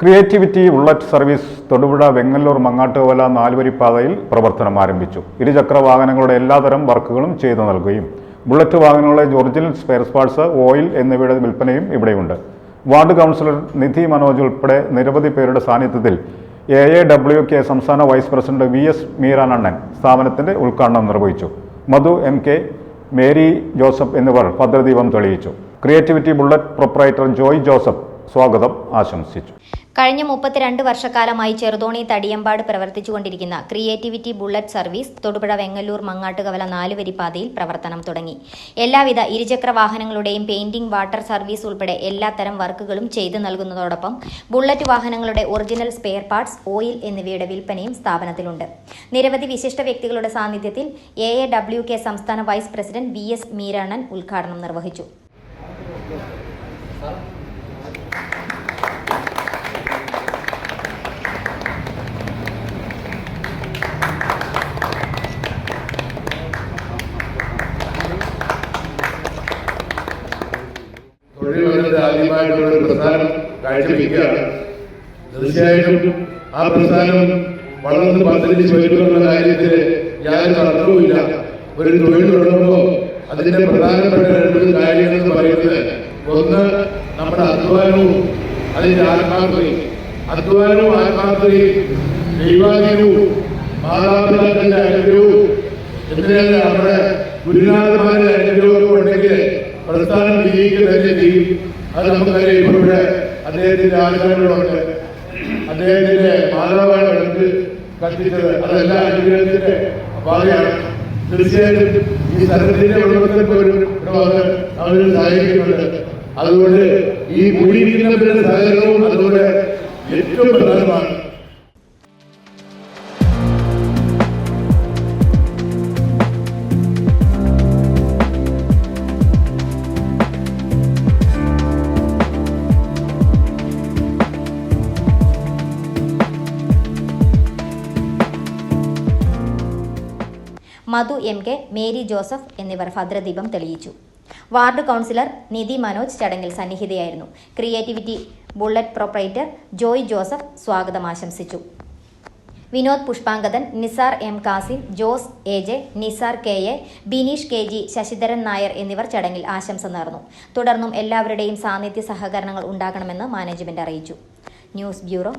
Creativity bullet service Thodupuzha Vengalloor Mangattukola നാലുവരിപ്പാതയിൽ പ്രവർത്തനം ആരംഭിച്ചു. ഇരുചക്ര വാഹനങ്ങളുടെ എല്ലാതരം വർക്കുകളും ചെയ്തു നൽകുകയും ബുള്ളറ്റ് വാഹനങ്ങളുടെ ഒറിജിനൽ സ്പെയർ പാർട്സ് ഓയിൽ എന്നിവയുടെ വിൽപ്പനയും ഇവിടെയുണ്ട്. വാർഡ് കൗൺസിലർ നിധി മനോജ് ഉൾപ്പെടെ നിരവധി പേരുടെ സാന്നിധ്യത്തിൽ എ എ ഡബ്ല്യു കെ സംസ്ഥാന vice president V S Meerannan സ്ഥാപനത്തിന്റെ ഉദ്ഘാടനം നിർവഹിച്ചു. Madhu M K Mary Joseph എന്നിവർ ഭദ്രദീപം തെളിയിച്ചു. Creativity bullet proprietor Joy Joseph സ്വാഗതം ആശംസിച്ചു. കഴിഞ്ഞ മുപ്പത്തിരണ്ട് വർഷക്കാലമായി Cheruthoni Thadiyampad പ്രവർത്തിച്ചുകൊണ്ടിരിക്കുന്ന creativity bullet service Thodupuzha Vengalloor Mangattukavala നാലുവരി പാതയിൽ പ്രവർത്തനം തുടങ്ങി. എല്ലാവിധ ഇരുചക്ര വാഹനങ്ങളുടെയും പെയിന്റിംഗ് വാട്ടർ സർവീസ് ഉൾപ്പെടെ എല്ലാത്തരം വർക്കുകളും ചെയ്തു നൽകുന്നതോടൊപ്പം ബുള്ളറ്റ് വാഹനങ്ങളുടെ ഒറിജിനൽ സ്പെയർ പാർട്സ് ഓയിൽ എന്നിവയുടെ വിൽപ്പനയും സ്ഥാപനത്തിലുണ്ട്. നിരവധി വിശിഷ്ട വ്യക്തികളുടെ സാന്നിധ്യത്തിൽ എ എ ഡബ്ല്യു കെ സംസ്ഥാന vice president V S Meeranan ഉദ്ഘാടനം നിർവഹിച്ചു. വകുപ്പിന്റെ ഒരു പ്രസ്ഥാനം കാഴ്ചവെക്കുകയാണ്. തീർച്ചയായിട്ടും ആ പ്രസ്ഥാനം വളർന്ന് പന്തലിച്ച് വരുമെന്ന കാര്യത്തിൽ യാതൊരു തർക്കവുമില്ല. ഒരു തൊഴിൽ തുടങ്ങുമ്പോൾ അതിന്റെ പ്രധാനപ്പെട്ട രണ്ട് കാര്യങ്ങൾ എന്ന് പറയുന്നത് ഒന്ന് നമ്മുടെ അധ്വാനവും അതിന്റെ ആത്മാർത്ഥതയും. അധ്വാനവും ആത്മാർത്ഥതയും ദൈവാധീനവും മാതാപിതാക്കളുടെ അനുഗ്രഹവും. എന്തിനാണ് നമ്മുടെ ഗുരുനാഥന്മാരുടെ അനുഗ്രഹവും ഉണ്ടെങ്കിൽ പ്രസ്ഥാനം വിജയിക്കുക തന്നെ ചെയ്യും. അത് നമുക്കറിയാം ഇപ്പോൾ ഇവിടെ അദ്ദേഹത്തിന്റെ ആചാരങ്ങളുണ്ട് അദ്ദേഹത്തിന്റെ മാതാവാണ് എടുത്ത് കത്തിച്ചത് അതെല്ലാം അനുഗ്രഹത്തിന്റെ ഭാഗമാണ് തീർച്ചയായിട്ടും ഈ സ്ഥലത്തിന്റെ ഉടമസ്ഥൻ പോലും ഇവിടെ വന്ന് അവർ സഹായിക്കുന്നുണ്ട്. അതുകൊണ്ട് ഈ കൂടിയിരിക്കുന്നവരുടെ സഹകരണവും അതുപോലെ ഏറ്റവും പ്രധാനമാണ്. Madhu M K Mary Joseph എന്നിവർ ഭദ്രദീപം തെളിയിച്ചു. വാർഡ് കൗൺസിലർ നിധി മനോജ് ചടങ്ങിൽ സന്നിഹിതയായിരുന്നു. Creativity bullet proprietor Joy Joseph സ്വാഗതം ആശംസിച്ചു. Vinod Pushpangadan Nisar M Kasim Jose A J Nisar K A Bineesh K G Sasidharan Nair എന്നിവർ ചടങ്ങിൽ ആശംസ നേർന്നു. തുടർന്നും എല്ലാവരുടെയും സാന്നിധ്യ സഹകരണങ്ങൾ ഉണ്ടാകണമെന്ന് മാനേജ്മെന്റ് അറിയിച്ചു. News bureau